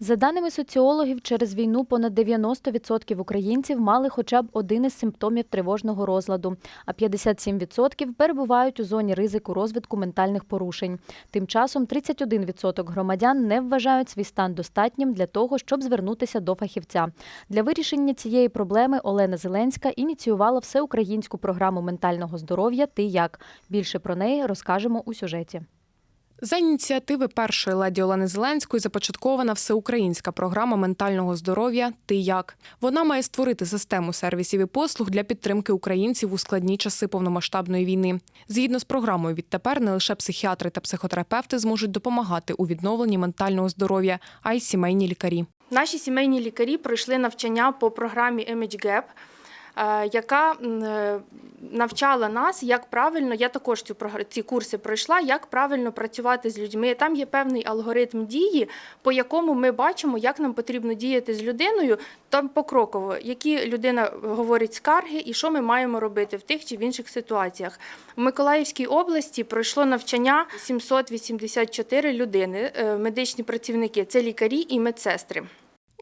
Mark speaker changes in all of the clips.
Speaker 1: За даними соціологів, через війну понад 90% українців мали хоча б один із симптомів тривожного розладу, а 57% перебувають у зоні ризику розвитку ментальних порушень. Тим часом 31% громадян не вважають свій стан достатнім для того, щоб звернутися до фахівця. Для вирішення цієї проблеми Олена Зеленська ініціювала всеукраїнську програму ментального здоров'я Ти як більше про неї розкажемо у сюжеті.
Speaker 2: За ініціативи першої леді Олени Зеленської започаткована всеукраїнська програма ментального здоров'я Ти як вона має створити систему сервісів і послуг для підтримки українців у складні часи повномасштабної війни. Згідно з програмою, відтепер не лише психіатри та психотерапевти зможуть допомагати у відновленні ментального здоров'я, а й сімейні лікарі.
Speaker 3: Наші сімейні лікарі пройшли навчання по програмі Image Gap, яка е, навчала нас, як правильно, я також цю ці курси пройшла, як правильно працювати з людьми. Там є певний алгоритм дії, по якому ми бачимо, як нам потрібно діяти з людиною, там покроково, які людина говорить скарги і що ми маємо робити в тих чи в інших ситуаціях. В Миколаївській області пройшло навчання 784 людини, е, медичні працівники, це лікарі і медсестри.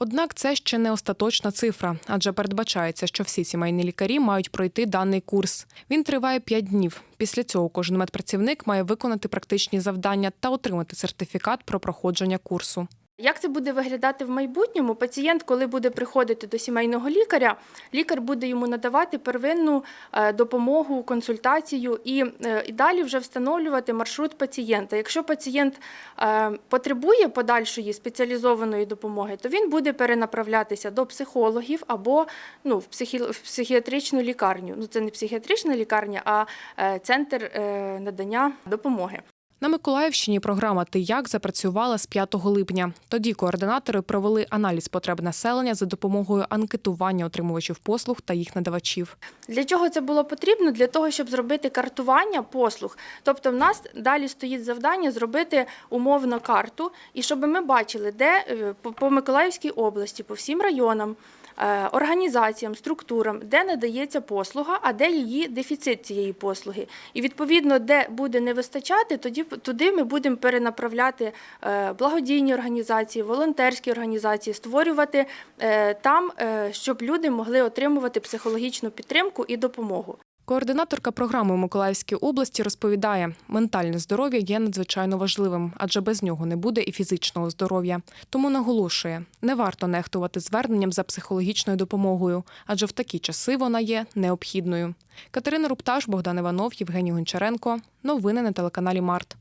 Speaker 2: Однак це ще не остаточна цифра, адже передбачається, що всі сімейні лікарі мають пройти даний курс. Він триває 5 днів. Після цього кожен медпрацівник має виконати практичні завдання та отримати сертифікат про проходження курсу.
Speaker 3: Як це буде виглядати в майбутньому? Пацієнт, коли буде приходити до сімейного лікаря, лікар буде йому надавати первинну е, допомогу, консультацію і, е, і далі вже встановлювати маршрут пацієнта. Якщо пацієнт е, потребує подальшої спеціалізованої допомоги, то він буде перенаправлятися до психологів або ну, в, психі... в психіатричну лікарню. Ну це не психіатрична лікарня, а центр надання допомоги.
Speaker 2: На Миколаївщині програма Ти як запрацювала з 5 липня. Тоді координатори провели аналіз потреб населення за допомогою анкетування отримувачів послуг та їх надавачів.
Speaker 3: Для чого це було потрібно? Для того, щоб зробити картування послуг. Тобто, в нас далі стоїть завдання зробити умовно карту, і щоб ми бачили, де е, по- по Миколаївській області, по всім районам. Е, Організаціям, структурам, де надається послуга, а де її дефіцит цієї послуги. І відповідно, де буде не вистачати, тоді туди ми будемо перенаправляти е, благодійні організації, волонтерські організації, створювати е, там, щоб люди могли отримувати психологічну підтримку і допомогу.
Speaker 2: Координаторка програми у Миколаївській області розповідає, ментальне здоров'я є надзвичайно важливим, адже без нього не буде і фізичного здоров'я. Тому наголошує, не варто нехтувати зверненням за психологічною допомогою, адже в такі часи вона є необхідною. Катерина Рупташ, Богдан Іванов, Євгеній Гончаренко. Новини на телеканалі Март.